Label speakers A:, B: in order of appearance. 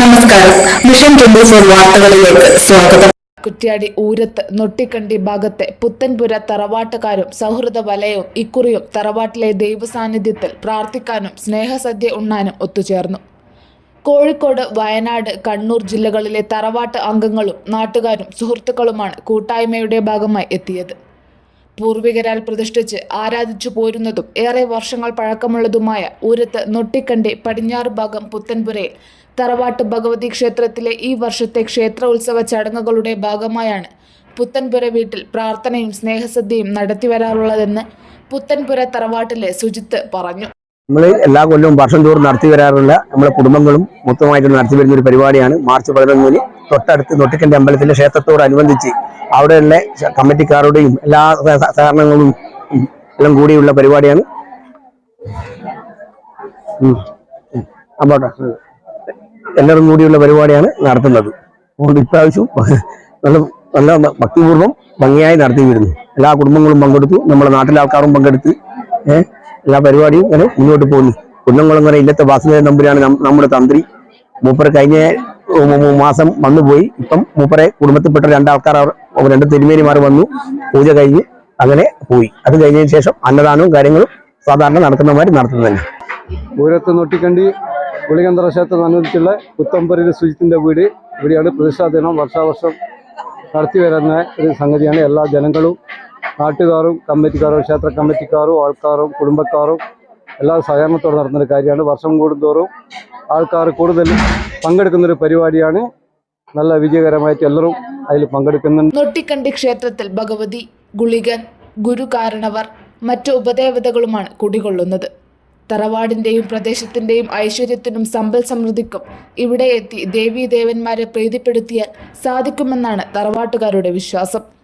A: നമസ്കാരം. Mission twenty four വാർത്തകളിലേക്ക് സ്വാഗതം.
B: കുറ്റ്യാടി ഊരത്ത് നൊട്ടിക്കണ്ടി ഭാഗത്തെ പുത്തൻപുര തറവാട്ടുകാരും സൗഹൃദ വലയവും ഇക്കുറിയും തറവാട്ടിലെ ദൈവസാന്നിധ്യത്തിൽ പ്രാർത്ഥിക്കാനും സ്നേഹസദ്യ ഉണ്ണാനും ഒത്തുചേർന്നു. കോഴിക്കോട് വയനാട് കണ്ണൂർ ജില്ലകളിലെ തറവാട്ട് അംഗങ്ങളും നാട്ടുകാരും സുഹൃത്തുക്കളുമാണ് കൂട്ടായ്മയുടെ ഭാഗമായി എത്തിയത്. പൂർവികരാൽ പ്രതിഷ്ഠിച്ച് ആരാധിച്ചു പോരുന്നതും ഏറെ വർഷങ്ങൾ പഴക്കമുള്ളതുമായ ഊരത്ത് നൊട്ടിക്കണ്ടി പടിഞ്ഞാറ് ഭാഗം പുത്തൻപുരയിൽ തറവാട്ട് ഭഗവതി ക്ഷേത്രത്തിലെ ഈ വർഷത്തെ ക്ഷേത്ര ഉത്സവ ചടങ്ങുകളുടെ ഭാഗമായാണ് പുത്തൻപുര വീട്ടിൽ പ്രാർത്ഥനയും സ്നേഹസദ്യയും നടത്തിവരാറുള്ളതെന്ന് പുത്തൻപുര തറവാട്ടിലെ സുജിത്ത് പറഞ്ഞു.
C: നമ്മൾ എല്ലാ കൊല്ലവും വർഷം തോറും നടത്തി വരാറുള്ള നമ്മുടെ കുടുംബങ്ങളും മൊത്തമായിട്ട് നടത്തി വരുന്ന ഒരു പരിപാടിയാണ് മാർച്ച് പതിനൊന്നിന് തൊട്ടടുത്ത് നൊട്ടിക്കന്റെ അമ്പലത്തിലെ ക്ഷേത്രത്തോടനുബന്ധിച്ച് അവിടെയുള്ള കമ്മിറ്റിക്കാരുടെയും എല്ലാ സഹ- സഹകരണങ്ങളും എല്ലാം കൂടിയുള്ള പരിപാടിയാണ്. ഉം. എല്ലാവരും കൂടിയുള്ള പരിപാടിയാണ് നടത്തുന്നത്. അതുകൊണ്ട് ഇപ്രാവശ്യം നല്ല നല്ല ഭക്തിപൂർവം ഭംഗിയായി നടത്തി വരുന്നു. എല്ലാ കുടുംബങ്ങളും പങ്കെടുത്തു. നമ്മുടെ നാട്ടിലെ ആൾക്കാരും പങ്കെടുത്ത് എല്ലാ പരിപാടിയും ഇങ്ങനെ മുന്നോട്ട് പോകുന്നു. കുന്നംകുളങ്ങര ഇല്ലത്തെ വാസുദേവൻ നമ്പുരാണ് നമ്മുടെ തന്ത്രി. മൂപ്പർ കഴിഞ്ഞ മാസം മാസം വന്നുപോയി ഇപ്പം മൂപ്പരെ കുടുംബത്തിൽപ്പെട്ട രണ്ടാൾക്കാർ അവർ രണ്ട് തിരുമേനിമാർ വന്നു. പൂജ കഴിഞ്ഞ് അങ്ങനെ പോയി. അത് കഴിഞ്ഞതിന് ശേഷം അന്നദാനവും കാര്യങ്ങളും സാധാരണ നടത്തുന്നമാര് നടത്തുന്നതന്നെ.
D: പൂരത്ത് നൊട്ടിക്കണ്ടി ഗുളികന്തറ അനുവദിച്ചുള്ള പുത്തമ്പരിലെ സുജിത്തിന്റെ വീട്. ഇവിടെയാണ് പ്രതിഷ്ഠാ ദിനം. വർഷാവർഷം നടത്തി വരുന്ന ഒരു സംഗതിയാണ്. എല്ലാ ജനങ്ങളും നാട്ടുകാരും കമ്മിറ്റിക്കാരും ക്ഷേത്ര കമ്മിറ്റിക്കാരും ആൾക്കാരും കുടുംബക്കാരും എല്ലാ സഹകരണത്തോടെ നടന്നൊരു കാര്യമാണ്. വർഷം കൂടുന്തോറും ആൾക്കാർ കൂടുതൽ പങ്കെടുക്കുന്നൊരു പരിപാടിയാണ്. നല്ല വിജയകരമായിട്ട് എല്ലാവരും അതിൽ പങ്കെടുക്കുന്നുണ്ട്.
B: നൊട്ടിക്കണ്ടി ക്ഷേത്രത്തിൽ ഭഗവതി ഗുളികൻ ഗുരു കാരണവർ മറ്റു ഉപദേവതകളുമാണ് കുടികൊള്ളുന്നത്. തറവാടിന്റെയും പ്രദേശത്തിന്റെയും ഐശ്വര്യത്തിനും സമ്പൽ സമൃദ്ധിക്കും ഇവിടെ എത്തി ദേവീദേവന്മാരെ പ്രീതിപ്പെടുത്തിയാൽ സാധിക്കുമെന്നാണ് തറവാട്ടുകാരുടെ വിശ്വാസം.